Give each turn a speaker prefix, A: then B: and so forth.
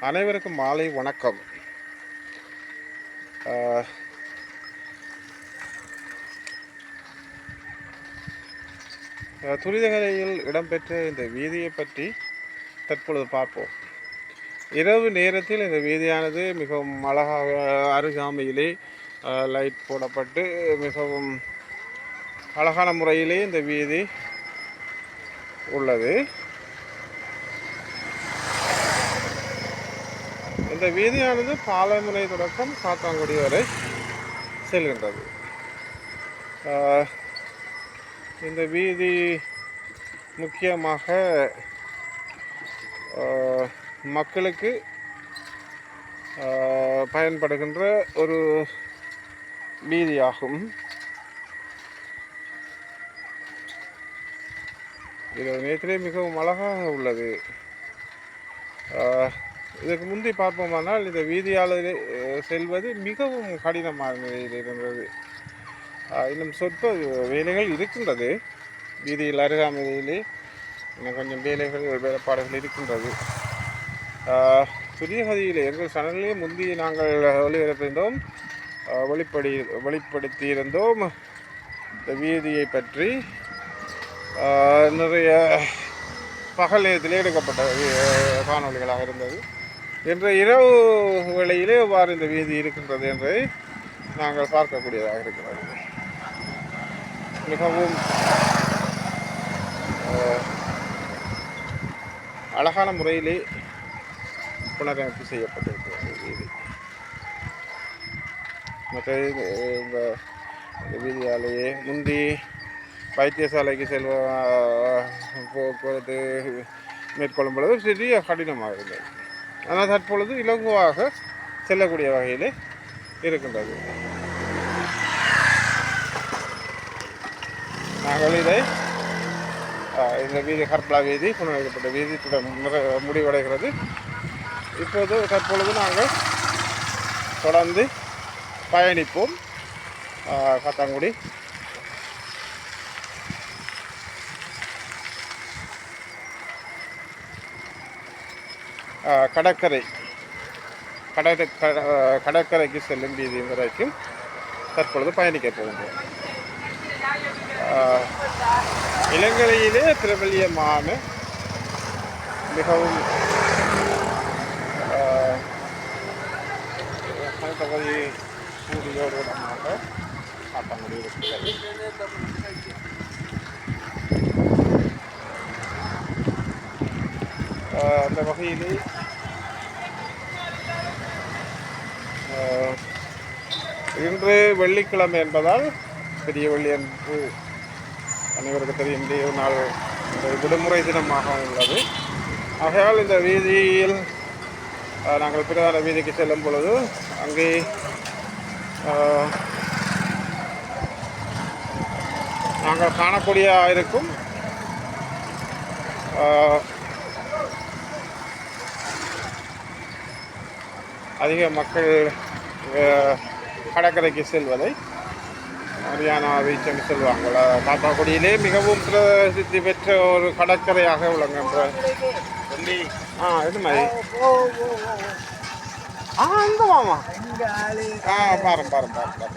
A: அனைவருக்கும் மாலை வணக்கம். துரிதகரையில் இடம்பெற்ற இந்த வீதியை பற்றி தற்பொழுது பார்ப்போம். இரவு நேரத்தில் இந்த வீதியானது மிகவும் அழகாக அருகாமையிலே லைட் போடப்பட்டு மிகவும் அழகான முறையிலே இந்த வீதி உள்ளது. இந்த வீதியானது பாலமுனை தொடக்கம் சாத்தாங்குடி வரை செல்கின்றது. இந்த வீதி முக்கியமாக மக்களுக்கு பயன்படுகின்ற ஒரு வீதியாகும். இது நேற்றிலே மிகவும் அழகாக உள்ளது. இதற்கு முந்தி பார்ப்போமானால் இந்த வீதியால் செல்வது மிகவும் கடினமான நிலையில் இருந்தது. இன்னும் சொற்ப வேலைகள் இருக்கின்றது. வீதியில் அருகாமையிலே இன்னும் கொஞ்சம் வேலைகள் வேலைப்பாடுகள் இருக்கின்றது. புதிய கதியில் எங்கள் சேனலிலே முந்தி நாங்கள் ஒளிபரப்பிருந்தோம் வெளிப்படி வெளிப்படுத்தியிருந்தோம். இந்த வீதியை பற்றி நிறைய பகல் நேரத்திலே எடுக்கப்பட்ட காணொலிகளாக காணொளிகளாக இருந்தது. இன்று இரவு வேளையிலே எவ்வாறு இந்த வீதி இருக்கின்றது என்பதை நாங்கள் பார்க்கக்கூடியதாக இருக்கிறது. மிகவும் அழகான முறையிலே புனரமைப்பு செய்யப்பட்டிருக்கிறது வீதி மற்ற இந்த வீதியாலேயே முந்தி வைத்தியசாலைக்கு செல்வ போக்குவரத்து மேற்கொள்ளும் பொழுது சிறிய கடினமாக இருந்தது. ஆனால் தற்பொழுது இலகுவாக செல்லக்கூடிய வகையில் இருக்கின்றது. நாங்கள் இதை இந்த வீதி கற்பலா வீதி புனரமைக்கப்பட்ட வீதி முடிவடைகிறது. இப்போது தற்பொழுது நாங்கள் தொடர்ந்து பயணிப்போம். காத்தாங்குடி. கடற்கரை. கடற்கரை கட- கடற்கரைக்கு செல்லும் வீதி வரைக்கும் தற்பொழுது பயணிக்க போகின்றோம். இலங்கையிலே பிரபலியமான மிகவும் ஆஹ், பகுதி சூரியோடு இடமாக காத்தாங்குடி அந்த வகையிலே இன்று வெள்ளிக்கிழமை என்பதால் பெரிய வெள்ளி என்று அனைவருக்கு தெரியும் இன்றைய நாள் இந்த விடுமுறை தினமாக உள்ளது. ஆகையால் இந்த வீதியில் நாங்கள் பிரதான வீதிக்கு செல்லும் பொழுது அங்கே நாங்கள் காணக்கூடிய இருக்கும் அதிக மக்கள் கடற்கரைக்கு செல்வதை. ஹரியானா பீச் என்று சொல்லுவாங்கள காத்தாக்குடியிலே மிகவும் பிரசித்தி பெற்ற ஒரு கடற்கரையாக விளங்குகின்ற ஆ இது மாதிரி. ஆ அந்த மாமா ஆ பாரு பாரு பாரு பாரு.